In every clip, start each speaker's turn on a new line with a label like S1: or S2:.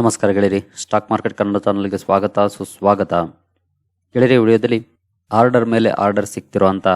S1: ನಮಸ್ಕಾರ ಗೆಳೆಯರಿ. Stock market Kannada ಚಾನಲ್ಗೆ ಸ್ವಾಗತ, ಸುಸ್ವಾಗತ. ಗೆಳೆಯರಿ, ವಿಡಿಯೋದಲ್ಲಿ ಆರ್ಡರ್ ಮೇಲೆ ಆರ್ಡರ್ ಸಿಗ್ತಿರುವಂಥ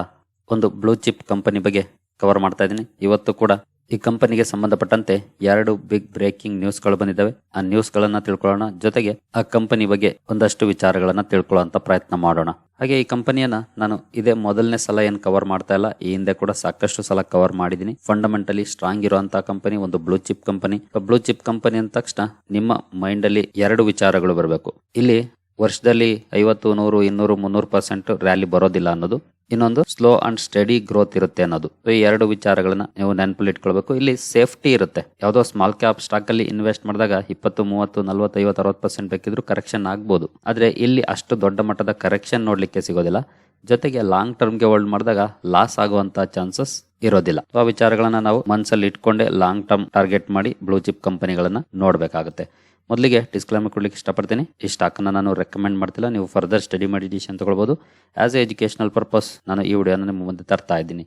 S1: ಒಂದು ಬ್ಲೂ ಚಿಪ್ ಕಂಪನಿ ಬಗ್ಗೆ ಕವರ್ ಮಾಡ್ತಾ ಇದ್ದೀನಿ. ಇವತ್ತು ಕೂಡ ಈ ಕಂಪನಿಗೆ ಸಂಬಂಧಪಟ್ಟಂತೆ ಎರಡು ಬಿಗ್ ಬ್ರೇಕಿಂಗ್ ನ್ಯೂಸ್ಗಳು ಬಂದಿದ್ದಾವೆ. ಆ ನ್ಯೂಸ್ಗಳನ್ನ ತಿಳ್ಕೊಳ್ಳೋಣ. ಜೊತೆಗೆ ಆ ಕಂಪನಿ ಬಗ್ಗೆ ಒಂದಷ್ಟು ವಿಚಾರಗಳನ್ನ ತಿಳ್ಕೊಳ್ಳೋ ಪ್ರಯತ್ನ ಮಾಡೋಣ. ಹಾಗೆ ಈ ಕಂಪನಿಯನ್ನ ನಾನು ಇದೇ ಮೊದಲನೇ ಸಲ ಏನು ಕವರ್ ಮಾಡ್ತಾ ಇಲ್ಲ, ಈ ಹಿಂದೆ ಕೂಡ ಸಾಕಷ್ಟು ಸಲ ಕವರ್ ಮಾಡಿದ್ದೀನಿ. ಫಂಡಮೆಂಟಲಿ ಸ್ಟ್ರಾಂಗ್ ಇರುವಂತಹ ಕಂಪನಿ, ಒಂದು blue chip company. Blue chip company ಅಂದ ತಕ್ಷಣ ನಿಮ್ಮ ಮೈಂಡ್ ಅಲ್ಲಿ ಎರಡು ವಿಚಾರಗಳು ಬರಬೇಕು. ಇಲ್ಲಿ ವರ್ಷದಲ್ಲಿ ಐವತ್ತು, ನೂರು, ಇನ್ನೂರು, ಮುನ್ನೂರು ಪರ್ಸೆಂಟ್ ರ್ಯಾಲಿ ಬರೋದಿಲ್ಲ ಅನ್ನೋದು. ಇನ್ನೊಂದು ಸ್ಲೋ ಅಂಡ್ ಸ್ಟಡಿ ಗ್ರೋತ್ ಇರುತ್ತೆ ಅನ್ನೋದು. ಈ ಎರಡು ವಿಚಾರಗಳನ್ನ ನೀವು ನೆನಪಲ್ಲಿ ಇಟ್ಕೊಳ್ಬೇಕು. ಇಲ್ಲಿ ಸೇಫ್ಟಿ ಇರುತ್ತೆ. ಯಾವುದೋ ಸ್ಮಾಲ್ ಕ್ಯಾಪ್ ಸ್ಟಾಕ್ ಅಲ್ಲಿ ಇನ್ವೆಸ್ಟ್ ಮಾಡಿದಾಗ ಇಪ್ಪತ್ತು, ಮೂವತ್ತು ನಲ್ವತ್ತು ಐವತ್ತು ಅರವತ್ತು ಪರ್ಸೆಂಟ್ ಬೇಕಿದ್ರು ಕರೆಕ್ಷನ್ ಆಗ್ಬೋದು. ಆದ್ರೆ ಇಲ್ಲಿ ಅಷ್ಟು ದೊಡ್ಡ ಮಟ್ಟದ ಕರೆಕ್ಷನ್ ನೋಡ್ಲಿಕ್ಕೆ ಸಿಗೋದಿಲ್ಲ. ಜೊತೆಗೆ ಲಾಂಗ್ ಟರ್ಮ್ಗೆ ಹೋಲ್ಡ್ ಮಾಡಿದಾಗ ಲಾಸ್ ಆಗುವಂತ ಚಾನ್ಸಸ್ ಇರೋದಿಲ್ಲ. ಆ ವಿಚಾರಗಳನ್ನ ನಾವು ಮನಸ್ಸಲ್ಲಿ ಇಟ್ಕೊಂಡೆ ಲಾಂಗ್ ಟರ್ಮ್ ಟಾರ್ಗೆಟ್ ಮಾಡಿ ಬ್ಲೂ ಚಿಪ್ ಕಂಪನಿಗಳನ್ನ ನೋಡಬೇಕಾಗುತ್ತೆ. ಮೊದಲಿಗೆ ಡಿಸ್ಕ್ಲೈಮರ್ ಕೊಡ್ಲಿಕ್ಕೆ ಇಷ್ಟಪಡ್ತೀನಿ. ಈ ಸ್ಟಾಕನ್ನು ನಾನು ರೆಕಮೆಂಡ್ ಮಾಡ್ತಿಲ್ಲ. ನೀವು ಫರ್ದರ್ ಸ್ಟಡಿ ಮಾಡಿ ಡಿಸಿಷನ್ ತಗೊಳ್ಬೋದು. ಆಸ್ ಎ ಎಜುಕೇಶನಲ್ ಪರ್ಪಸ್ ನಾನು ಈ ವಿಡಿಯೋನ ನಿಮ್ಮ ಮುಂದೆ ತರ್ತಾ ಇದ್ದೀನಿ.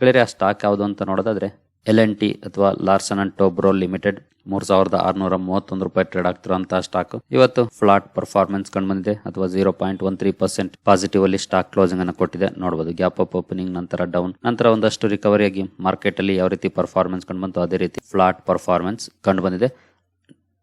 S1: ಗೆಳೆಯರೆ, ಆ ಸ್ಟಾಕ್ ಯಾವುದು ಅಂತ ನೋಡೋದಾದ್ರೆ ಎಲ್ ಎನ್ ಟಿ ಅಥವಾ ಲಾರ್ಸನ್ ಅಂಡ್ ಟೋಬ್ರೋ ಲಿಮಿಟೆಡ್ ಮೂರ್ ಸಾವಿರದ ಆರ್ನೂರ ಮೂವತ್ತೊಂದು ರೂಪಾಯಿ ಟ್ರೇಡ್ ಆಗ್ತಿರುವಂತಹ ಸ್ಟಾಕ್ ಇವತ್ತು ಫ್ಲಾಟ್ ಪರ್ಫಾರ್ಮೆನ್ಸ್ ಕಂಡು ಬಂದಿದೆ. ಅಥವಾ zero point one three percent positive ಅಲ್ಲಿ ಸ್ಟಾಕ್ ಕ್ಲೋಸಿಂಗ್ ಅನ್ನು ಕೊಟ್ಟಿದೆ. ನೋಡಬಹುದು ಗ್ಯಾಪ್ ಅಪ್ ಓಪನಿಂಗ್ ನಂತರ ಡೌನ್ ನಂತರ ಒಂದಷ್ಟು ರಿಕವರಿ ಆಗಿ ಮಾರ್ಕೆಟ್ ಅಲ್ಲಿ ಯಾವ ರೀತಿ ಪರ್ಫಾರ್ಮೆನ್ಸ್ ಕಂಡು ಬಂತು ಅದೇ ರೀತಿ ಫ್ಲಾಟ್ ಪರ್ಫಾರ್ಮೆನ್ಸ್ ಕಂಡು ಬಂದಿದೆ.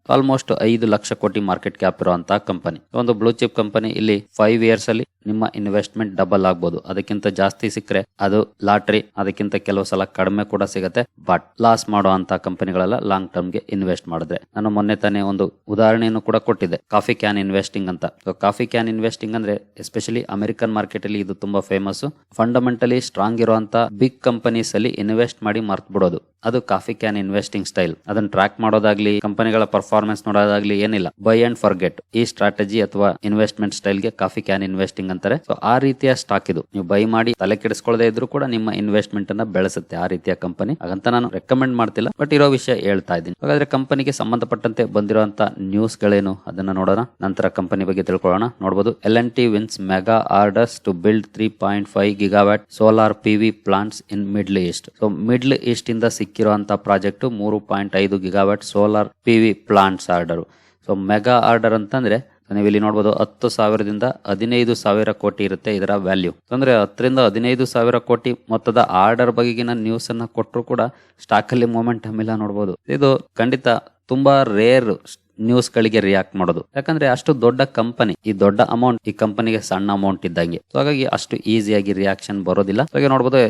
S1: ಆಲ್ಮೋಸ್ಟ್ ಐದು ಲಕ್ಷ ಕೋಟಿ ಮಾರ್ಕೆಟ್ ಕ್ಯಾಪ್ ಇರುವಂತಹ ಕಂಪನಿ ಒಂದು ಬ್ಲೂ ಚಿಪ್ ಕಂಪನಿ ಇಲ್ಲಿ ಫೈವ್ ಇಯರ್ಸ್ ಅಲ್ಲಿ ನಿಮ್ಮ ಇನ್ವೆಸ್ಟ್ಮೆಂಟ್ ಡಬಲ್ ಆಗ್ಬೋದು. ಅದಕ್ಕಿಂತ ಜಾಸ್ತಿ ಸಿಕ್ಕರೆ ಅದು ಲಾಟ್ರಿ, ಅದಕ್ಕಿಂತ ಕೆಲವು ಸಲ ಕಡಿಮೆ ಕೂಡ ಸಿಗುತ್ತೆ. ಬಟ್ ಲಾಸ್ ಮಾಡುವಂತ ಕಂಪನಿಗಳೆಲ್ಲ ಲಾಂಗ್ ಟರ್ಮ್ಗೆ ಇನ್ವೆಸ್ಟ್ ಮಾಡಿದ್ರೆ. ನಾನು ಮೊನ್ನೆ ತಾನೇ ಒಂದು ಉದಾಹರಣೆಯನ್ನು ಕೂಡ ಕೊಟ್ಟಿದ್ದೆ. ಕಾಫಿ ಕ್ಯಾನ್ ಇನ್ವೆಸ್ಟಿಂಗ್ ಅಂತ. ಕಾಫಿ ಕ್ಯಾನ್ ಇನ್ವೆಸ್ಟಿಂಗ್ ಅಂದ್ರೆ ಎಸ್ಪೆಷಲಿ ಅಮೆರಿಕನ್ ಮಾರ್ಕೆಟ್ ಅಲ್ಲಿ ಇದು ತುಂಬಾ ಫೇಮಸ್ ಫಂಡಮೆಂಟಲಿ ಸ್ಟ್ರಾಂಗ್ ಇರುವಂತ ಬಿಗ್ ಕಂಪನೀಸ್ ಅಲ್ಲಿ ಇನ್ವೆಸ್ಟ್ ಮಾಡಿ ಮರ್ತ್ ಬಿಡೋದು. ಅದು ಕಾಫಿ ಕ್ಯಾನ್ ಇನ್ವೆಸ್ಟಿಂಗ್ ಸ್ಟೈಲ್ ಅದನ್ನ ಟ್ರ್ಯಾಕ್ ಮಾಡೋದಾಗ್ಲಿ, ಕಂಪನಿಗಳ ಪರ್ಫಾರ್ಮೆನ್ಸ್ ನೋಡೋದಾಗ್ಲಿ ಏನಿಲ್ಲ. ಬೈ ಅಂಡ್ ಫಾರ್ಗೆಟ್ ಈ ಸ್ಟ್ರಾಟಜಿ ಅಥವಾ ಇನ್ವೆಸ್ಟ್ಮೆಂಟ್ ಸ್ಟೈಲ್ಗೆ ಕಾಫಿ ಕ್ಯಾನ್ ಇನ್ವೆಸ್ಟಿಂಗ್ ಅಂತಾರೆ ಸೊ ಆ ರೀತಿಯ ಸ್ಟಾಕ್ ಇದು. ನೀವು ಬೈ ಮಾಡಿ ತಲೆ ಕೆಡಿಸ್ಕೊಳ್ಳದೆ ಇದ್ರು ಕೂಡ ನಿಮ್ಮ ಇನ್ವೆಸ್ಟ್ಮೆಂಟ್ ಅನ್ನ ಬೆಳೆಸುತ್ತೆ ಆ ರೀತಿಯ ಕಂಪನಿ ಹಾಗಂತ ನಾನು ರೆಕಮೆಂಡ್ ಮಾಡ್ತಿಲ್ಲ ಬಟ್ ಇರೋ ವಿಷಯ ಹೇಳ್ತಾ ಇದ್ದೀನಿ. ಹಾಗಾದ್ರೆ ಕಂಪನಿಗೆ ಸಂಬಂಧಪಟ್ಟಂತೆ ಬಂದಿರುವಂತ ನ್ಯೂಸ್ ಗಳೇನು ಅದನ್ನ ನೋಡೋಣ. ನಂತರ ಕಂಪನಿ ಬಗ್ಗೆ ತಿಳ್ಕೊಳ್ಳೋಣ. ನೋಡಬಹುದು L N T wins mega orders to build three point five gigawatt solar PV plants in Middle East so Middle East ಇಂದ ಸಿಕ್ಕಿರುವಂತಹ ಪ್ರಾಜೆಕ್ಟ್ ಮೂರು ಪಾಯಿಂಟ್ ಐದು gigawatt solar PV plants order so mega order ಅಂತಂದ್ರೆ ನೀವು ಇಲ್ಲಿ ನೋಡಬಹುದು ಹತ್ತು ಸಾವಿರದಿಂದ ಹದಿನೈದು ಸಾವಿರ ಕೋಟಿ ಇರುತ್ತೆ ಇದರ ವ್ಯಾಲ್ಯೂ. ಅಂದ್ರೆ ಹತ್ತರಿಂದ ಹದಿನೈದು ಸಾವಿರ ಕೋಟಿ ಮೊತ್ತದ ಆರ್ಡರ್ ಬಗೆಗಿನ ನ್ಯೂಸ್ ಅನ್ನ ಕೊಟ್ಟರು ಕೂಡ ಸ್ಟಾಕ್ ಅಲ್ಲಿ ಮೂಮೆಂಟ್ ಇಲ್ಲ ನೋಡಬಹುದು ಇದು ಖಂಡಿತ ತುಂಬಾ ರೇರ್ ನ್ಯೂಸ್ ಗಳಿಗೆ ರಿಯಾಕ್ಟ್ ಮಾಡೋದು. ಯಾಕಂದ್ರೆ ಅಷ್ಟು ದೊಡ್ಡ ಕಂಪನಿ ಈ ದೊಡ್ಡ ಅಮೌಂಟ್ ಈ ಕಂಪನಿಗೆ ಸಣ್ಣ ಅಮೌಂಟ್ ಇದ್ದಂಗೆ. ಸೊ ಹಾಗಾಗಿ ಅಷ್ಟು ಈಸಿಯಾಗಿ ರಿಯಾಕ್ಷನ್ ಬರೋದಿಲ್ಲ. ಹಾಗೆ ನೋಡಬಹುದು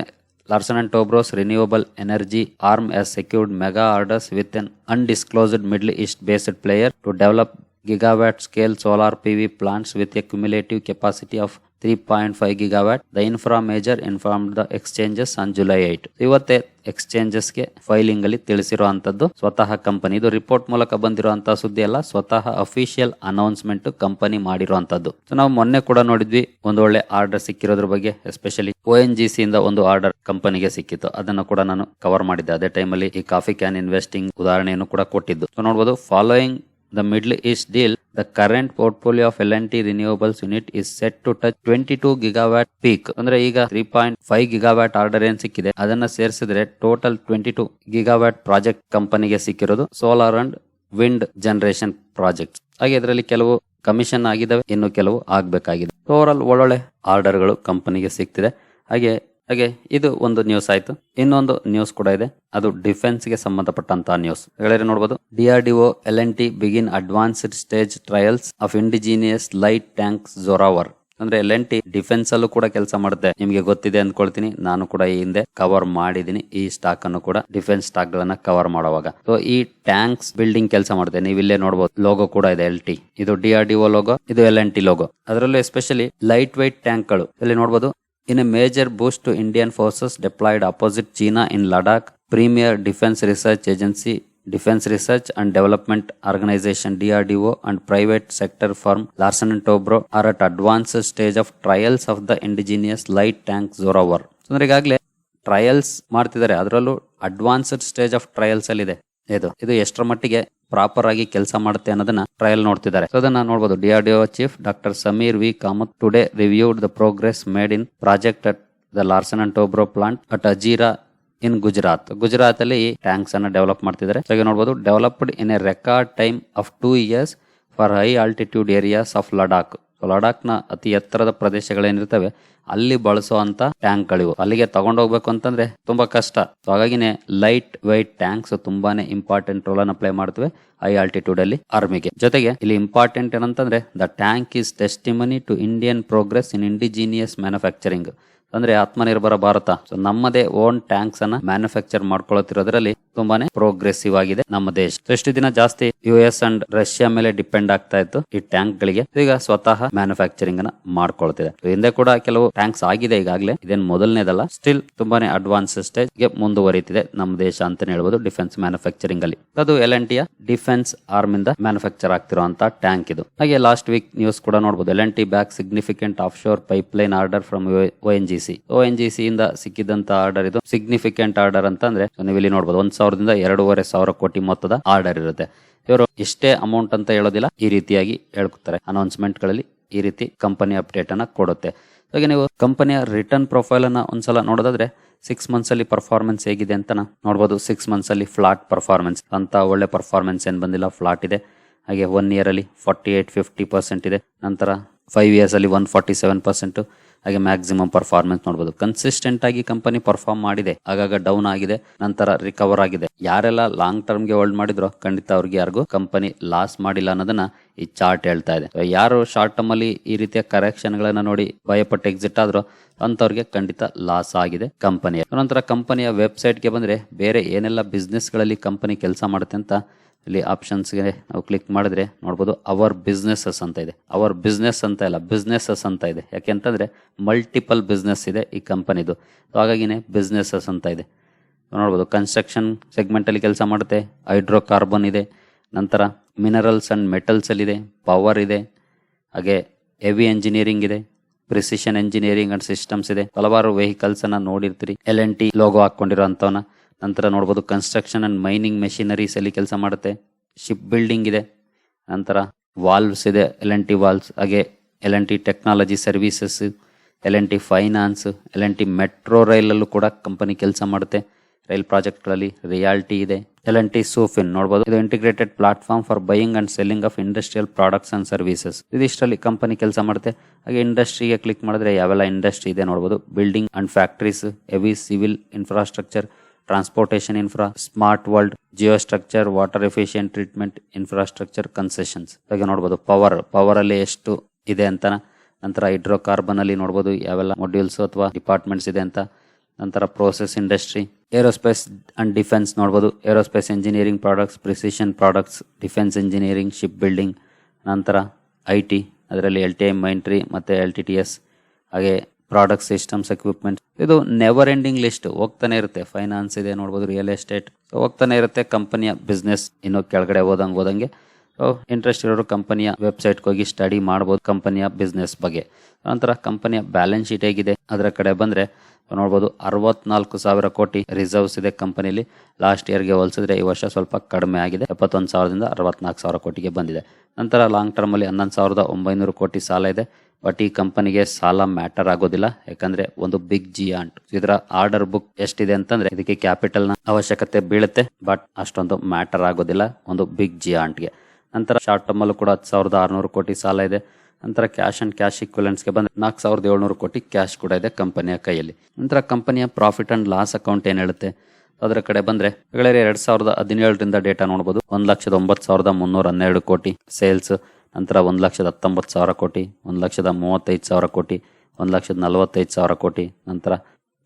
S1: Larsen and Toubro's renewable energy arm S secured mega orders with an undisclosed Middle East based player to develop gigawatt scale solar PV plants with a cumulative capacity of 3.5 gigawatt. The infra major informed the exchanges on July 8. ಇವತ್ತೇ ಎಕ್ಸ್ಚೇಂಜಸ್ಗೆ filing ಅಲ್ಲಿ ತಿಳಿಸಿರುವಂತದ್ದು ಸ್ವತಃ company ಇದು report ಮೂಲಕ ಬಂದಿರುವಂತಹ ಸುದ್ದಿ ಅಲ್ಲ, ಸ್ವತಃ official announcement company ಮಾಡಿರುವಂತದ್ದು ನಾವು ಮೊನ್ನೆ ಕೂಡ ನೋಡಿದ್ವಿ, ಒಂದು ಒಳ್ಳೆ ಆರ್ಡರ್ ಸಿಕ್ಕಿರೋದ್ರ ಬಗ್ಗೆ especially O N G C ಇಂದ ಒಂದು ಆರ್ಡರ್ ಕಂಪನಿಗೆ ಸಿಕ್ಕಿತ್ತು. ಅದನ್ನು ಕೂಡ ನಾನು ಕವರ್ ಮಾಡಿದ್ದೆ. ಅದೇ ಟೈಮಲ್ಲಿ ಈ ಕಾಫಿ ಕ್ಯಾನ್ ಇನ್ವೆಸ್ಟಿಂಗ್ ಉದಾಹರಣೆಯನ್ನು ಕೂಡ ಕೊಟ್ಟಿದ್ದು. ನೋಡಬಹುದು following the Middle East deal, the current portfolio of L&T renewables unit is set to touch 22 gigawatt peak. ಅಂದ್ರೆ ಈಗ three point five gigawatt order ಏನ್ ಸಿಕ್ಕಿದೆ? ಅದನ್ನ ಸೇರಿಸಿದ್ರೆ total twenty two gigawatt project ಕಂಪನಿಗೆ ಸಿಕ್ಕಿರೋದು solar and wind generation project ಹಾಗೆ ಇದರಲ್ಲಿ ಕೆಲವು ಕಮಿಷನ್ ಆಗಿದ್ದಾವೆ ಇನ್ನು ಕೆಲವು ಆಗ್ಬೇಕಾಗಿದೆ. ಓವರ್ ಒಳ್ಳೊಳ್ಳೆ ಆರ್ಡರ್ಗಳು ಕಂಪನಿಗೆ ಸಿಗ್ತಿದೆ. ಹಾಗೆ ಹಾಗೆ ಇದು ಒಂದು ನ್ಯೂಸ್ ಆಯ್ತು. ಇನ್ನೊಂದು ನ್ಯೂಸ್ ಕೂಡ ಇದೆ. ಅದು ಡಿಫೆನ್ಸ್ಗೆ ಸಂಬಂಧಪಟ್ಟಂತಹ ನ್ಯೂಸ್ ಹೇಳಿದ್ರೆ ನೋಡಬಹುದು DRDO L N T begin advanced stage trials of indigenous light tank Zorawar ಅಂದ್ರೆ ಎಲ್ ಎನ್ ಟಿ ಡಿಫೆನ್ಸ್ ಅಲ್ಲೂ ಕೂಡ ಕೆಲಸ ಮಾಡುತ್ತೆ. ನಿಮಗೆ ಗೊತ್ತಿದೆ ಅಂದ್ಕೊಳ್ತೀನಿ. ನಾನು ಕೂಡ ಈ ಹಿಂದೆ ಕವರ್ ಮಾಡಿದೀನಿ ಈ ಸ್ಟಾಕ್ ಅನ್ನು ಕೂಡ ಡಿಫೆನ್ಸ್ ಸ್ಟಾಕ್ ಗಳನ್ನ ಕವರ್ ಮಾಡುವಾಗ. ಸೊ ಈ ಟ್ಯಾಂಕ್ಸ್ ಬಿಲ್ಡಿಂಗ್ ಕೆಲಸ ಮಾಡುತ್ತೆ. ನೀವು ನೋಡಬಹುದು ಲೋಗೋ ಕೂಡ ಇದೆ ಎಲ್ ಟಿ ಇದು ಡಿಆರ್ಡಿಒ ಲೋಗೋ ಇದು ಎಲ್ ಎನ್ ಟಿ ಲೋಗೋ ಅದರಲ್ಲೂ ಎಸ್ಪೆಷಲಿ ಲೈಟ್ ವೈಟ್ ಟ್ಯಾಂಕ್ಗಳು. ಇಲ್ಲಿ ನೋಡಬಹುದು In a major boost to Indian forces deployed opposite China in Ladakh, Premier Defense Research Agency, Defense Research and Development Organization DRDO and private sector firm Larsen and Tobro are at advanced stage of trials of the indigenous light tank Zorawar. ಅಂದ್ರೆ ಈಗಾಗಲೇ trials ಮಾಡ್ತಿದ್ದಾರೆ ಅದರಲ್ಲೂ advanced stage of trials ಅಲ್ಲಿ ಇದೆ ಇದು ಇದು ಎಷ್ಟರ ಮಟ್ಟಿಗೆ ಪ್ರಾಪರ್ ಆಗಿ ಕೆಲಸ ಮಾಡುತ್ತೆ ಅನ್ನೋದನ್ನ ಟ್ರಯಲ್ ನೋಡ್ತಿದ್ದಾರೆ. ಸೊ ಅದನ್ನ ನೋಡಬಹುದು DRDO chief doctor Sameer V Kamat today reviewed the progress made in project at the Larsen and Toubro plant at Hazira in Gujarat. Gujarat ಅಲ್ಲಿ ಟ್ಯಾಂಕ್ಸ್ ಅನ್ನ ಡೆವಲಪ್ ಮಾಡ್ತಿದ್ದಾರೆ. ಸೊ ನೋಡಬಹುದು developed in a record time of two years for high altitude areas of Ladakh. ನ ಅತಿ ಎತ್ತರದ ಪ್ರದೇಶಗಳೇನಿರ್ತವೆ ಅಲ್ಲಿ ಬಳಸುವಂತ ಟ್ಯಾಂಕ್ಗಳಿವು ಅಲ್ಲಿಗೆ ತಗೊಂಡೋಗ್ಬೇಕು ಅಂತಂದ್ರೆ ತುಂಬಾ ಕಷ್ಟ. ಸೊ ಹಾಗಾಗಿನೇ ಲೈಟ್ ವೈಟ್ ಟ್ಯಾಂಕ್ಸ್ ತುಂಬಾನೇ ಇಂಪಾರ್ಟೆಂಟ್ ರೋಲ್ ಅನ್ನು ಪ್ಲೇ ಮಾಡ್ತವೆ ಹೈ ಆಲ್ಟಿಟ್ಯೂಡ್ ಅಲ್ಲಿ ಆರ್ಮಿಗೆ ಜೊತೆಗೆ ಇಲ್ಲಿ ಇಂಪಾರ್ಟೆಂಟ್ ಏನಂತಂದ್ರೆ the tank is testimony to Indian progress in indigenous manufacturing ಅಂದ್ರೆ ಆತ್ಮನಿರ್ಭರ ಭಾರತ. ಸೊ ನಮ್ಮದೇ ಓನ್ ಟ್ಯಾಂಕ್ಸ್ ಅನ್ನ ಮ್ಯಾನುಫ್ಯಾಕ್ಚರ್ ಮಾಡ್ಕೊಳ್ಳುತ್ತಿರೋದ್ರಲ್ಲಿ ತುಂಬಾನೇ ಪ್ರೋಗ್ರೆಸಿವ್ ಆಗಿದೆ ನಮ್ಮ ದೇಶ. ಎಷ್ಟು ದಿನ ಜಾಸ್ತಿ ಯು ಎಸ್ ಅಂಡ್ ರಷ್ಯಾ ಮೇಲೆ ಡಿಪೆಂಡ್ ಆಗ್ತಾ ಇತ್ತು ಈ ಟ್ಯಾಂಕ್ ಗಳಿಗೆ. ಈಗ ಸ್ವತಃ ಮ್ಯಾನುಫ್ಯಾಕ್ಚರಿಂಗ್ ಅನ್ನ ಮಾಡ್ಕೊಳ್ತಿದೆ. ಹಿಂದೆ ಕೂಡ ಕೆಲವು ಟ್ಯಾಂಕ್ಸ್ ಆಗಿದೆ ಈಗಾಗಲೇ. ಇದೇನ್ ಮೊದಲನೇದಲ್ಲ. ಸ್ಟಿಲ್ ತುಂಬಾನೇ ಅಡ್ವಾನ್ಸ್ ಸ್ಟೇಜ್ಗೆ ಮುಂದುವರಿತಿದೆ ನಮ್ಮ ದೇಶ ಅಂತಾನೆ ಹೇಳ್ಬೋದು ಡಿಫೆನ್ಸ್ ಮ್ಯಾನುಫ್ಯಾಕ್ಚರಿಂಗ್ ಅಲ್ಲಿ. ಅದು ಎಲ್ ಎನ್ ಡಿಫೆನ್ಸ್ ಆರ್ಮ್ ಇಂದ ಮ್ಯಾನುಫ್ಯಾಕ್ಚರ್ ಆಗ್ತಿರುವಂತ ಟ್ಯಾಂಕ್ ಇದು. ಹಾಗೆ ಲಾಸ್ಟ್ ವೀಕ್ ನ್ಯೂಸ್ ಕೂಡ ನೋಡಬಹುದು L N T bag significant offshore pipeline order from O N G C O N G C ಇಂದ ಸಿಕ್ಕಿದಂತ ಆರ್ಡರ್ ಇದು. ಸಿಗ್ನಿಫಿಕೆಂಟ್ ಆರ್ಡರ್ ಅಂತ ಅಂದ್ರೆ ನೀವು ಇಲ್ಲಿ ನೋಡಬಹುದು ಒಂದ್ ಸಾವಿರದಿಂದ ಎರಡೂವರೆ ಸಾವಿರ ಕೋಟಿ ಮೊತ್ತದ ಆರ್ಡರ್ ಇರುತ್ತೆ. ಇವರು ಎಷ್ಟೇ ಅಮೌಂಟ್ ಅಂತ ಹೇಳೋದಿಲ್ಲ, ಈ ರೀತಿಯಾಗಿ ಹೇಳ್ಕೊತಾರೆ ಅನೌನ್ಸ್ಮೆಂಟ್ಗಳಲ್ಲಿ ಈ ರೀತಿ ಕಂಪನಿ ಅಪ್ಡೇಟ್ ಅನ್ನ ಕೊಡುತ್ತೆ. ಹಾಗೆ ನೀವು ಕಂಪನಿಯ ರಿಟರ್ನ್ ಪ್ರೊಫೈಲ್ ಅನ್ನ ಒಂದ್ಸಲ ನೋಡೋದಾದ್ರೆ ಸಿಕ್ಸ್ ಮಂತ್ಸ್ ಅಲ್ಲಿ ಪರ್ಫಾರ್ಮೆನ್ಸ್ ಹೇಗಿದೆ ಅಂತ ನೋಡಬಹುದು ಸಿಕ್ಸ್ ಮಂತ್ಸ್ ಅಲ್ಲಿ ಫ್ಲಾಟ್ ಪರ್ಫಾರ್ಮೆನ್ಸ್ ಅಂತ ಒಳ್ಳೆ ಪರ್ಫಾರ್ಮೆನ್ಸ್ ಏನ್ ಬಂದಿಲ್ಲ ಫ್ಲಾಟ್ ಇದೆ. ಹಾಗೆ ಒನ್ ಇಯರ್ ಅಲ್ಲಿ ಫಾರ್ಟಿ ಏಟ್ ಫಿಫ್ಟಿ ಪರ್ಸೆಂಟ್ ಇದೆ. ನಂತರ ಫೈವ್ ಇಯರ್ಸ್ ಅಲ್ಲಿ ಒನ್ ಫಾರ್ಟಿ ಸೆವೆನ್ ಪರ್ಸೆಂಟ್ ಹಾಗೆ ಮ್ಯಾಕ್ಸಿಮಮ್ ಪರ್ಫಾರ್ಮೆನ್ಸ್ ನೋಡಬಹುದು ಕನ್ಸಿಸ್ಟೆಂಟ್ ಆಗಿ ಕಂಪನಿ ಪರ್ಫಾರ್ಮ್ ಮಾಡಿದೆ. ಆಗಾಗ ಡೌನ್ ಆಗಿದೆ. ನಂತರ ರಿಕವರ್ ಆಗಿದೆ. ಯಾರೆಲ್ಲ ಲಾಂಗ್ ಟರ್ಮ್ಗೆ ಹೋಲ್ಡ್ ಮಾಡಿದ್ರು ಖಂಡಿತ ಅವ್ರಿಗೆ ಯಾರಿಗೂ ಕಂಪನಿ ಲಾಸ್ ಮಾಡಿಲ್ಲ ಅನ್ನೋದನ್ನ ಈ ಚಾರ್ಟ್ ಹೇಳ್ತಾ ಇದೆ. ಯಾರು ಶಾರ್ಟ್ ಟರ್ಮ್ ಅಲ್ಲಿ ಈ ರೀತಿಯ ಕರೆಕ್ಷನ್ ಗಳನ್ನ ನೋಡಿ ಭಯಪಟ್ಟು ಎಕ್ಸಿಟ್ ಆದ್ರು ಅಂತವ್ರಿಗೆ ಖಂಡಿತ ಲಾಸ್ ಆಗಿದೆ ಕಂಪನಿಯ ನಂತರ ಕಂಪನಿಯ ವೆಬ್ಸೈಟ್ಗೆ ಬಂದ್ರೆ ಬೇರೆ ಏನೆಲ್ಲ ಬಿಸ್ನೆಸ್ಗಳಲ್ಲಿ ಕಂಪನಿ ಕೆಲಸ ಮಾಡುತ್ತೆ ಅಂತ ಇಲ್ಲಿ ಆಪ್ಷನ್ಸ್ಗೆ ನಾವು ಕ್ಲಿಕ್ ಮಾಡಿದ್ರೆ ನೋಡ್ಬೋದು ಅವರ್ ಬಿಸ್ನೆಸಸ್ ಅಂತ ಇದೆ. ಅವರ್ ಬಿಸ್ನೆಸ್ ಅಂತ ಇಲ್ಲ ಬಿಸ್ನೆಸಸ್ ಅಂತ ಇದೆ. ಯಾಕೆಂತಂದರೆ ಮಲ್ಟಿಪಲ್ ಬಿಸ್ನೆಸ್ ಇದೆ ಈ ಕಂಪನಿದು ಹಾಗಾಗಿನೇ ಬಿಸ್ನೆಸಸ್ ಅಂತ ಇದೆ. ನೋಡ್ಬೋದು ಕನ್ಸ್ಟ್ರಕ್ಷನ್ ಸೆಗ್ಮೆಂಟಲ್ಲಿ ಕೆಲಸ ಮಾಡುತ್ತೆ ಹೈಡ್ರೋ ಕಾರ್ಬನ್ ಇದೆ, ನಂತರ ಮಿನರಲ್ಸ್ ಅಂಡ್ ಮೆಟಲ್ಸ್ ಅಲ್ಲಿ ಇದೆ ಪವರ್ ಇದೆ, ಹಾಗೆ ಹೆವಿ ಎಂಜಿನಿಯರಿಂಗ್ ಇದೆ ಪ್ರಿಸಿಷನ್ ಎಂಜಿನಿಯರಿಂಗ್ ಅಂಡ್ ಸಿಸ್ಟಮ್ಸ್ ಇದೆ. ಹಲವಾರು ವೆಹಿಕಲ್ಸನ್ನು ನೋಡಿರ್ತೀರಿ. ಎಲ್ ಎನ್ ಟಿ ಲೋಗೋ ಹಾಕೊಂಡಿರೋ ಅಂತವನ್ನ ನಂತರ ನೋಡ್ಬೋದು ಕನ್ಸ್ಟ್ರಕ್ಷನ್ ಆ್ಯಂಡ್ ಮೈನಿಂಗ್ ಮೆಷಿನರೀಸ್ ಅಲ್ಲಿ ಕೆಲಸ ಮಾಡುತ್ತೆ. ಶಿಪ್ ಬಿಲ್ಡಿಂಗ್ ಇದೆ. ನಂತರ ವಾಲ್ವ್ಸ್ ಇದೆ. ಎಲ್ ಎನ್ ಟಿ ವಾಲ್ವ್ಸ್ ಹಾಗೆ L N T technology services L N T finance L N T metro ರೈಲಲ್ಲೂ ಕೂಡ ಕಂಪನಿ ಕೆಲಸ ಮಾಡುತ್ತೆ. ರೈಲ್ ಪ್ರಾಜೆಕ್ಟ್ಗಳಲ್ಲಿ ರಿಯಾಲಿಟಿ ಇದೆ. ಎಲ್ ಎನ್ ಟಿ ಸೋಫಿನ್ ನೋಡಬಹುದು ಇದು integrated platform for buying and selling of industrial products and services ಇದಿಷ್ಟರಲ್ಲಿ company ಕೆಲಸ ಮಾಡುತ್ತೆ. ಹಾಗೆ ಇಂಡಸ್ಟ್ರಿಗೆ ಕ್ಲಿಕ್ ಮಾಡಿದ್ರೆ ಯಾವೆಲ್ಲ ಇಂಡಸ್ಟ್ರಿ ಇದೆ ನೋಡಬಹುದು building and factories heavy civil infrastructure transportation infra smart world geo structure water efficient treatment infrastructure concessions ಹಾಗೆ ನೋಡ್ಬೋದು ಪವರ್ ಪವರ್ ಅಲ್ಲಿ ಎಷ್ಟು ಇದೆ ಅಂತ. ನಂತರ ಹೈಡ್ರೋ ಕಾರ್ಬನ್ ಅಲ್ಲಿ ನೋಡ್ಬೋದು, ಯಾವೆಲ್ಲ ಮಾಡ್ಯೂಲ್ಸ್ ಅಥವಾ ಡಿಪಾರ್ಟ್ಮೆಂಟ್ಸ್ ಇದೆ ಅಂತ. ನಂತರ process industry aerospace and defence ನೋಡ್ಬೋದು. Aerospace engineering products precision products defence engineering ship building ನಂತರ ಐ ಟಿ ಅದರಲ್ಲಿ ಎಲ್ ಟಿ ಐ ಮೈಂಟ್ರಿ ಮತ್ತು ಎಲ್ ಟಿ ಟಿ ಎಸ್ ಹಾಗೆ ಪ್ರಾಡಕ್ಟ್ ಸಿಸ್ಟಮ್ಸ್ ಎಕ್ವಿಪ್ಮೆಂಟ್ ಇದು ನೆವರ್ ಎಂಡಿಂಗ್ ಲಿಸ್ಟ್ ಹೋಗ್ತಾನೆ ಇರುತ್ತೆ. ಫೈನಾನ್ಸ್ ಇದೆ, ನೋಡ್ಬೋದು ರಿಯಲ್ ಎಸ್ಟೇಟ್ ಹೋಗ್ತಾನೆ ಇರುತ್ತೆ ಕಂಪನಿಯ ಬಿಸ್ನೆಸ್ ಇನ್ನು ಕೆಳಗಡೆ ಹೋದಂಗೆ ಹೋದಂಗೆ. ಇಂಟ್ರೆಸ್ಟ್ ಇರೋರು ಕಂಪನಿಯ ವೆಬ್ಸೈಟ್ಗೆ ಹೋಗಿ ಸ್ಟಡಿ ಮಾಡ್ಬೋದು ಕಂಪನಿಯ ಬಿಸ್ನೆಸ್ ಬಗ್ಗೆ. ನಂತರ ಕಂಪನಿಯ ಬ್ಯಾಲೆನ್ಸ್ ಶೀಟ್ ಹೇಗಿದೆ? ಅದರ ಕಡೆ ಬಂದರೆ, ನೋಡ್ಬೋದು, ಅರವತ್ನಾಲ್ಕು ಸಾವಿರ ಕೋಟಿ ರಿಸರ್ವ್ಸ್ ಇದೆ ಕಂಪನಿಲಿ ಲಾಸ್ಟ್ ಇಯರ್ಗೆ ಹೋಲಿಸಿದ್ರೆ ಈ ವರ್ಷ ಸ್ವಲ್ಪ ಕಡಿಮೆ ಆಗಿದೆ. ಎಪ್ಪತ್ತೊಂದು ಸಾವಿರದಿಂದ ಅರವತ್ನಾಲ್ಕು ಸಾವಿರ ಕೋಟಿಗೆ ಬಂದಿದೆ. ನಂತರ ಲಾಂಗ್ ಟರ್ಮಲ್ಲಿ ಹನ್ನೊಂದು ಸಾವಿರದ ಒಂಬೈನೂರು ಕೋಟಿ ಸಾಲ ಇದೆ. ಬಟ್ ಈ ಕಂಪನಿಗೆ ಸಾಲ ಮ್ಯಾಟರ್ ಆಗೋದಿಲ್ಲ. ಯಾಕಂದ್ರೆ ಒಂದು ಬಿಗ್ ಜಿಯಾಂಟ್. ಇದರ ಆರ್ಡರ್ ಬುಕ್ ಎಷ್ಟಿದೆ ಅಂತಂದ್ರೆ ಇದಕ್ಕೆ ಕ್ಯಾಪಿಟಲ್ನ ಅವಶ್ಯಕತೆ ಬೀಳುತ್ತೆ. ಬಟ್ ಅಷ್ಟೊಂದು ಮ್ಯಾಟರ್ ಆಗೋದಿಲ್ಲ ಒಂದು ಬಿಗ್ ಜಿಯಾಂಟ್ಗೆ. ನಂತರ ಶಾರ್ಟ್ ಟರ್ಮ್ ಅಲ್ಲೂ ಕೂಡ ಹತ್ತು ಸಾವಿರದ ಆರುನೂರು ಕೋಟಿ ಸಾಲ ಇದೆ. ನಂತರ ಕ್ಯಾಶ್ ಅಂಡ್ ಕ್ಯಾಶ್ಗೆ ಬಂದ್ರೆ ನಾಲ್ಕು ಸಾವಿರದ ಏಳ್ನೂರು ಕೋಟಿ ಕ್ಯಾಶ್ ಕೂಡ ಇದೆ ಕಂಪನಿಯ ಕೈಯಲ್ಲಿ. ನಂತರ ಕಂಪನಿಯ ಪ್ರಾಫಿಟ್ ಅಂಡ್ ಲಾಸ್ ಅಕೌಂಟ್ ಏನ್ ಹೇಳುತ್ತೆ? ಅದರ ಕಡೆ ಬಂದ್ರೆ ಎರಡ್ ಸಾವಿರದ ಹದಿನೇಳರಿಂದ ಡೇಟಾ ನೋಡಬಹುದು ಒಂದ್ ಲಕ್ಷದ ಒಂಬತ್ತು ಸಾವಿರದ ಮುನ್ನೂರ ಹನ್ನೆರಡು ಕೋಟಿ ಸೇಲ್ಸ್ ನಂತರ ಒಂದು ಲಕ್ಷದ ಹತ್ತೊಂಬತ್ತು ಸಾವಿರ ಕೋಟಿ, ಒಂದು ಲಕ್ಷದ ಮೂವತ್ತೈದು ಸಾವಿರ ಕೋಟಿ, ಒಂದು ಲಕ್ಷದ ನಲವತ್ತೈದು ಸಾವಿರ ಕೋಟಿ. ನಂತರ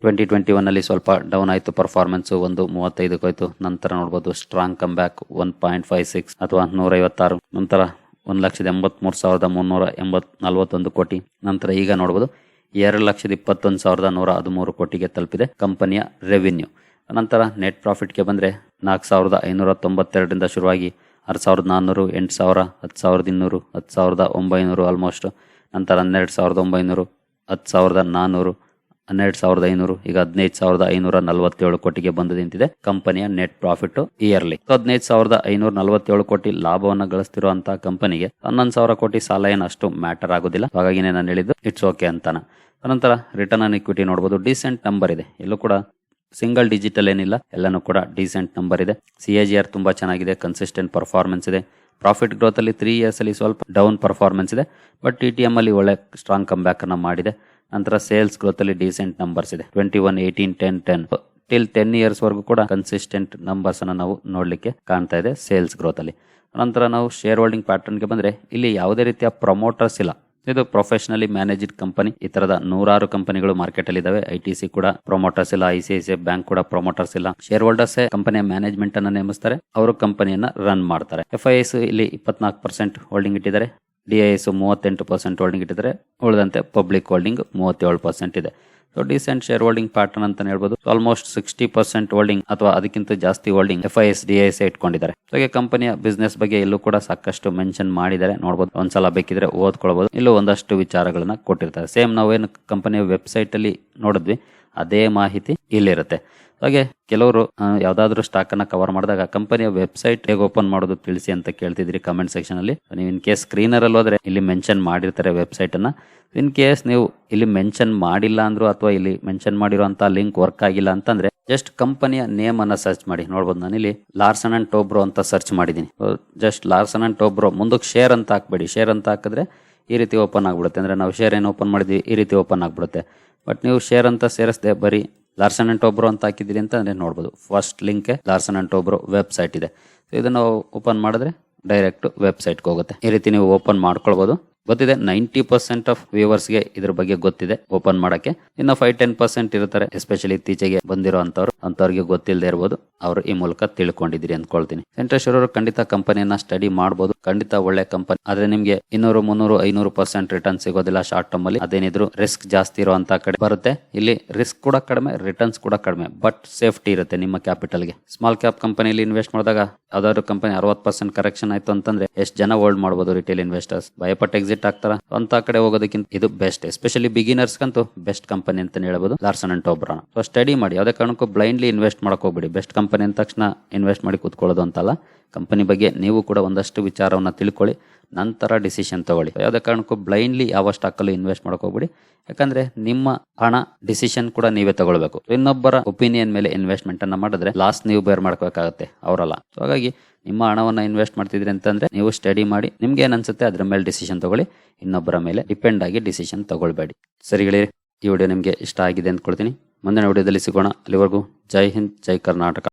S1: ಟ್ವೆಂಟಿ ಟ್ವೆಂಟಿ ಒನ್ನಲ್ಲಿ ಸ್ವಲ್ಪ ಡೌನ್ ಆಯಿತು ಪರ್ಫಾರ್ಮೆನ್ಸು ಒಂದು ಮೂವತ್ತೈದಕ್ಕೆ ಹೋಯಿತು. ನಂತರ ನೋಡ್ಬೋದು strong comeback one point five six ಅಥವಾ ನೂರೈವತ್ತಾರು. ನಂತರ ಒಂದು ಲಕ್ಷದ ಎಂಬತ್ಮೂರು ಸಾವಿರದ ಮುನ್ನೂರ ಎಂಬತ್ ನಲವತ್ತೊಂದು ಕೋಟಿ. ನಂತರ ಈಗ ನೋಡ್ಬೋದು ಎರಡು ಲಕ್ಷದ ಇಪ್ಪತ್ತೊಂದು ಸಾವಿರದ ನೂರ ಹದಿಮೂರು ಕೋಟಿಗೆ ತಲುಪಿದೆ ಕಂಪನಿಯ ರೆವಿನ್ಯೂ ನಂತರ ನೆಟ್ ಪ್ರಾಫಿಟ್ಗೆ ಬಂದರೆ ನಾಲ್ಕು ಸಾವಿರದ ಐನೂರ ತೊಂಬತ್ತೆರಡರಿಂದ ಶುರುವಾಗಿ ಆರು ಸಾವಿರದ ನಾನ್ನೂರು ಎಂಟು ಸಾವಿರ ಹತ್ತು ಸಾವಿರದ ಇನ್ನೂರು ಹತ್ತು ಸಾವಿರದ ಒಂಬೈನೂರು ಆಲ್ಮೋಸ್ಟ್ ನಂತರ ಹನ್ನೆರಡು ಸಾವಿರದ ಒಂಬೈನೂರು ಹತ್ತು ಸಾವಿರದ ನಾನ್ನೂರು ಹನ್ನೆರಡು ಸಾವಿರದ ಐನೂರು, ಈಗ ಹದಿನೈದು ಸಾವಿರದ ಐನೂರ ನಲವತ್ತೇಳು ಕೋಟಿಗೆ ಬಂದು ನಿಂತಿದೆ ಕಂಪನಿಯ ನೆಟ್ ಪ್ರಾಫಿಟ್ ಇಯರ್ಲಿ ಹದಿನೈದು ಸಾವಿರದ ಐನೂರ ನಲವತ್ತೇಳು ಕೋಟಿ ಲಾಭವನ್ನು ಗಳಿಸ್ತಿರುವಂತಹ ಕಂಪನಿಗೆ ಹನ್ನೊಂದು ಸಾವಿರ ಕೋಟಿ ಸಾಲ ಏನು ಅಷ್ಟು ಮ್ಯಾಟರ್ ಆಗೋದಿಲ್ಲ. ಹಾಗಾಗಿ ನಾನು ಹೇಳಿದ್ದು ಇಟ್ಸ್ ಓಕೆ ಅಂತಾನ. ನಂತರ ರಿಟರ್ನ್ ಆನ್ ಇಕ್ವಿಟಿ ನೋಡಬಹುದು ಡಿಸೆಂಟ್ ನಂಬರ್ ಇದೆ. ಎಲ್ಲೂ ಕೂಡ ಸಿಂಗಲ್ ಡಿಜಿಟಲ್ ಏನಿಲ್ಲ, ಎಲ್ಲನೂ ಕೂಡ ಡೀಸೆಂಟ್ ನಂಬರ್ ಇದೆ. ಸಿ ಎ ಜಿ ಆರ್ ತುಂಬ ಚೆನ್ನಾಗಿದೆ ಕನ್ಸಿಸ್ಟೆಂಟ್ ಪರ್ಫಾರ್ಮೆನ್ಸ್ ಇದೆ. ಪ್ರಾಫಿಟ್ ಗ್ರೋತ್ ಅಲ್ಲಿ ತ್ರೀ ಇಯರ್ಸ್ ಅಲ್ಲಿ ಸ್ವಲ್ಪ ಡೌನ್ ಪರ್ಫಾರ್ಮೆನ್ಸ್ ಇದೆ. ಬಟ್ ಟಿ ಟಿ ಎಂ ಅಲ್ಲಿ ಒಳ್ಳೆ ಸ್ಟ್ರಾಂಗ್ ಕಮ್ ಬ್ಯಾಕ್ ಅನ್ನ ಮಾಡಿದೆ. ನಂತರ ಸೇಲ್ಸ್ ಗ್ರೋತ್ ಅಲ್ಲಿ ಡೀಸೆಂಟ್ ನಂಬರ್ಸ್ ಇದೆ. Twenty one eighteen ten ten till ten years ವರೆಗೂ ಕೂಡ ಕನ್ಸಿಸ್ಟೆಂಟ್ ನಂಬರ್ಸ್ ಅನ್ನ ನಾವು ನೋಡ್ಲಿಕ್ಕೆ ಕಾಣ್ತಾ ಇದೆ ಸೇಲ್ಸ್ ಗ್ರೋತ್ ಅಲ್ಲಿ. ನಂತರ ನಾವು ಶೇರ್ ಹೋಲ್ಡಿಂಗ್ ಪ್ಯಾಟರ್ನ್ಗೆ ಬಂದ್ರೆ, ಇಲ್ಲಿ ಯಾವುದೇ ರೀತಿಯ ಪ್ರಮೋಟರ್ಸ್ ಇಲ್ಲ. ಇದು ಪ್ರೊಫೆಷನಲಿ ಮ್ಯಾನೇಜ್ಡ್ ಕಂಪನಿ ಈ ತರದ ನೂರಾರು ಕಂಪನಿಗಳು ಮಾರ್ಕೆಟ್ ಅಲ್ಲಿ ಇದಾವೆ. ಐ ಟಿ ಸಿ ಕೂಡ ಪ್ರೊಮೋಟರ್ಸ್ ಇಲ್ಲ I C I C bank ಕೂಡ ಪ್ರೊಮೋಟರ್ಸ್ ಇಲ್ಲ. ಶೇರ್ ಹೋಲ್ಡರ್ಸ್ ಕಂಪನಿಯ ಮ್ಯಾನೇಜ್ಮೆಂಟ್ ಅನ್ನ ನೇಮಿಸ್ತಾರೆ. ಅವರು ಕಂಪನಿಯನ್ನ ರನ್ ಮಾಡ್ತಾರೆ. ಎಫ್ ಐ ಎಸ್ ಇಲ್ಲಿ ಇಪ್ಪತ್ನಾಲ್ಕು ಪರ್ಸೆಂಟ್ ಹೋಲ್ಡಿಂಗ್ ಇಟ್ಟಿದ್ದಾರೆ. ಡಿ ಐ ಎಸ್ ಮೂವತ್ತೆಂಟು ಪರ್ಸೆಂಟ್ ಹೋಲ್ಡಿಂಗ್ ಇಟ್ಟಿದ್ದಾರೆ. ಉಳಿದಂತೆ ಪಬ್ಲಿಕ್ ಹೋಲ್ಡಿಂಗ್ ಮೂವತ್ತೇಳು ಪರ್ಸೆಂಟ್ ಇದೆ. ಡಿಸೆಂಟ್ ಶೇರ್ ಹೋಲ್ಡಿಂಗ್ ಪ್ಯಾಟರ್ನ್ ಅಂತ ಹೇಳ್ಬೋದು. ಆಲ್ಮೋಸ್ಟ್ ಸಿಕ್ಸ್ಟಿ ಪರ್ಸೆಂಟ್ ಹೋಲ್ಡಿಂಗ್ ಅಥವಾ ಅದಕ್ಕಿಂತ ಜಾಸ್ತಿ holding F I S D S ಇಟ್ಕೊಂಡಿದ್ದಾರೆ. ಹಾಗೆ ಕಂಪನಿಯ ಬಿಸ್ನೆಸ್ ಬಗ್ಗೆ ಇಲ್ಲೂ ಕೂಡ ಸಾಕಷ್ಟು ಮೆನ್ಷನ್ ಮಾಡಿದ್ದಾರೆ. ನೋಡಬಹುದು ಒಂದ್ಸಲ ಬೇಕಿದ್ರೆ ಓದ್ಕೊಳ್ಬಹುದು ಇಲ್ಲೂ ಒಂದಷ್ಟು ವಿಚಾರಗಳನ್ನ ಕೊಟ್ಟಿರ್ತಾರೆ. ಸೇಮ್ ನಾವೇನು ಕಂಪನಿಯ ವೆಬ್ಸೈಟ್ ಅಲ್ಲಿ ನೋಡಿದ್ವಿ. ಅದೇ ಮಾಹಿತಿ ಇಲ್ಲಿರುತ್ತೆ. ಹಾಗೆ ಕೆಲವರು ಯಾವ್ದಾದ್ರು ಸ್ಟಾಕ್ ಅನ್ನ ಕವರ್ ಮಾಡಿದಾಗ ಕಂಪನಿಯ ವೆಬ್ಸೈಟ್ ಹೇಗೆ ಓಪನ್ ಮಾಡೋದು ತಿಳಿಸಿ ಅಂತ ಕೇಳ್ತಿದ್ರಿ ಕಮೆಂಟ್ ಸೆಕ್ಷನ್ ಅಲ್ಲಿ. ನೀವು ಇನ್ ಕೇಸ್ ಸ್ಕ್ರೀನರ್ ಅಲ್ಲಿ ಹೋದ್ರೆ ಇಲ್ಲಿ ಮೆನ್ಷನ್ ಮಾಡಿರ್ತಾರೆ ವೆಬ್ಸೈಟ್ ಅನ್ನ. ಇನ್ ಕೇಸ್ ನೀವು ಇಲ್ಲಿ ಮೆನ್ಷನ್ ಮಾಡಿಲ್ಲ ಅಂದ್ರು ಅಥವಾ ಇಲ್ಲಿ ಮೆನ್ಷನ್ ಮಾಡಿರುವಂತಹ ಲಿಂಕ್ ವರ್ಕ್ ಆಗಿಲ್ಲ ಅಂತಂದ್ರೆ ಜಸ್ಟ್ ಕಂಪನಿಯ ನೇಮ್ ಅನ್ನ ಸರ್ಚ್ ಮಾಡಿ. ನೋಡ್ಬೋದು ನಾನು ಇಲ್ಲಿ ಲಾರ್ಸನ್ ಅಂಡ್ ಟೋಬ್ರೋ ಅಂತ ಸರ್ಚ್ ಮಾಡಿದ್ದೀನಿ. ಜಸ್ಟ್ ಲಾರ್ಸನ್ ಅಂಡ್ ಟೋಬ್ರೋ ಮುಂದಕ್ಕೆ ಶೇರ್ ಅಂತ ಹಾಕ್ಬೇಡಿ. ಶೇರ್ ಅಂತ ಹಾಕಿದ್ರೆ ಈ ರೀತಿ ಓಪನ್ ಆಗಿಬಿಡುತ್ತೆ. ಅಂದರೆ ನಾವು ಶೇರ್ ಏನು ಓಪನ್ ಮಾಡಿದ್ವಿ, ಈ ರೀತಿ ಓಪನ್ ಆಗಿಬಿಡುತ್ತೆ. ಬಟ್ ನೀವು ಶೇರ್ ಅಂತ ಸೇರಿಸ್ದೆ ಬರೀ ಲಾರ್ಸನ್ ಅಂಡ್ ಟೋಬ್ರೋ ಅಂತ ಹಾಕಿದ್ದೀರಿ ಅಂತ ಅಂದರೆ ನೋಡ್ಬೋದು. First link Larsen and Toubro website ಇದೆ. ಸೊ ಇದನ್ನ ಓಪನ್ ಮಾಡಿದ್ರೆ ಡೈರೆಕ್ಟ್ ವೆಬ್ಸೈಟ್ಗೆ ಹೋಗುತ್ತೆ. ಈ ರೀತಿ ನೀವು ಓಪನ್ ಮಾಡ್ಕೊಳ್ಬಹುದು ಗೊತ್ತಿದೆ. ನೈಂಟಿ ಪರ್ಸೆಂಟ್ ಆಫ್ ವ್ಯೂವರ್ಸ್ಗೆ ಇದ್ರ ಬಗ್ಗೆ ಗೊತ್ತಿದೆ ಓಪನ್ ಮಾಡಕ್ಕೆ. ಇನ್ನು ಫೈವ್ ಟೆನ್ ಪರ್ಸೆಂಟ್ ಇರ್ತಾರೆ ಎಸ್ಪೆಷಲಿ ಇತ್ತೀಚೆಗೆ ಬಂದಿರೋ ಅಂತವ್ರು ಅಂತವ್ರಿಗೆ ಗೊತ್ತಿಲ್ಲದೆ ಇರ್ಬೋದು. ಅವರು ಈ ಮೂಲಕ ತಿಳ್ಕೊಂಡಿದ್ದೀರಿ ಅಂದ್ಕೊಳ್ತೀನಿ. ಸೆಂಟ್ರೇಶ್ವರ ಅವರು ಖಂಡಿತ ಕಂಪನಿಯನ್ನ ಸ್ಟಡಿ ಮಾಡಬಹುದು ಖಂಡಿತ ಒಳ್ಳೆ ಕಂಪನಿ ಆದ್ರೆ ನಿಮ್ಗೆ ಇನ್ನೂರು, ಮುನ್ನೂರು, ಐನೂರು ಪರ್ಸೆಂಟ್ ರಿಟರ್ನ್ ಸಿಗೋದಿಲ್ಲ ಶಾರ್ಟ್ ಟರ್ಮ್ ಅಲ್ಲಿ. ಅದೇನಿದ್ರು ರಿಸ್ಕ್ ಜಾಸ್ತಿ ಇರುವಂತ ಕಡೆ ಬರುತ್ತೆ. ಇಲ್ಲಿ ರಿಸ್ಕ್ ಕೂಡ ಕಡಿಮೆ ರಿಟರ್ನ್ಸ್ ಕೂಡ ಕಡಿಮೆ. ಬಟ್ ಸೇಫ್ಟಿ ಇರುತ್ತೆ ನಿಮ್ಮ ಕ್ಯಾಪಿಟಲ್ಗೆ ಸ್ಮಾಲ್ ಕ್ಯಾಪ್ ಕಂಪನಿಯಲ್ಲಿ ಇನ್ವೆಸ್ಟ್ ಮಾಡಿದಾಗ, ಯಾವ್ದಾದ್ರು ಕಂಪನಿ ಅರವತ್ ಪರ್ಸೆಂಟ್ ಕರೆಕ್ಷನ್ ಆಯ್ತು ಅಂತಂದ್ರೆ, ಎಷ್ಟು ಜನ ಹೋಲ್ಡ್ ಮಾಡಬಹುದು ರಿಟೇಲ್ ಇನ್ವೆಸ್ಟರ್ಸ್ ಭಯಪಟ್ಟು ಎಕ್ಸಿಟ್ ಆಗ್ತಾರ. ಅಂತ ಕಡೆ ಹೋಗೋದಕ್ಕಿಂತ ಇದು ಬೆಸ್ಟ್ ಎಸ್ಪೆಷಲಿ ಬಿಗಿನರ್ಸ್ ಅಂತೂ ಬೆಸ್ಟ್ ಕಂಪನಿ ಅಂತ ಹೇಳ್ಬೋದು. ಲಾರ್ಸನ್ ಅಂಡ್ ಟೋಬ್ರಾನ ಸೊ ಸ್ಟಡಿ ಮಾಡಿ. ಯಾವುದೇ ಕಾರಣಕ್ಕೂ ಬ್ಲೈಂಡ್ಲಿ ಇನ್ವೆಸ್ಟ್ ಮಾಡಕ್ ಹೋಗ್ಬಿಡಿ. ಬೆಸ್ಟ್ ಕಂಪನಿ ಅಂದ ತಕ್ಷಣ ಇನ್ವೆಸ್ಟ್ ಮಾಡಿ ಕೂತ್ಕೊಳ್ಳೋದು ಅಂತಲ್ಲ. ಕಂಪನಿ ಬಗ್ಗೆ ನೀವು ಕೂಡ ಒಂದಷ್ಟು ವಿಚಾರವನ್ನು ತಿಳ್ಕೊಳ್ಳಿ, ನಂತರ ಡಿಸಿಷನ್ ತಗೊಳ್ಳಿ. ಯಾವುದೇ ಕಾರಣಕ್ಕೂ ಬ್ಲೈಂಡ್ಲಿ ಯಾವ ಸ್ಟಾಕಲ್ಲೂ ಇನ್ವೆಸ್ಟ್ ಮಾಡೋಕೆ ಹೋಗ್ಬಿಡಿ. ಯಾಕಂದ್ರೆ ನಿಮ್ಮ ಹಣ ಡಿಸಿಷನ್ ಕೂಡ ನೀವೇ ತಗೊಳ್ಬೇಕು. ಇನ್ನೊಬ್ಬರ ಒಪಿನಿಯನ್ ಮೇಲೆ ಇನ್ವೆಸ್ಟ್ಮೆಂಟ್ ಅನ್ನ ಮಾಡಿದ್ರೆ ಲಾಸ್ ನೀವು ಬೇರ್ ಮಾಡ್ಕೋಬೇಕಾಗತ್ತೆ ಅವರಲ್ಲ. ಸೊ ಹಾಗಾಗಿ ನಿಮ್ಮ ಹಣವನ್ನು ಇನ್ವೆಸ್ಟ್ ಮಾಡ್ತಿದ್ರಿ ಅಂತಂದ್ರೆ ನೀವು ಸ್ಟಡಿ ಮಾಡಿ, ನಿಮ್ಗೆ ಏನ್ ಅನ್ಸುತ್ತೆ ಅದ್ರ ಮೇಲೆ ಡಿಸಿಷನ್ ತಗೊಳ್ಳಿ, ಇನ್ನೊಬ್ಬರ ಮೇಲೆ ಡಿಪೆಂಡ್ ಆಗಿ ಡಿಸಿಷನ್ ತಗೊಳ್ಬೇಡಿ. ಸರಿ ಹೇಳಿ ಈ ವಿಡಿಯೋ ನಿಮಗೆ ಇಷ್ಟ ಆಗಿದೆ ಅಂದ್ಕೊಳ್ತೀನಿ. ಮುಂದಿನ ವಿಡಿಯೋದಲ್ಲಿ ಸಿಗೋಣ. ಅಲ್ಲಿವರೆಗೂ ಜೈ ಹಿಂದ್, ಜೈ ಕರ್ನಾಟಕ.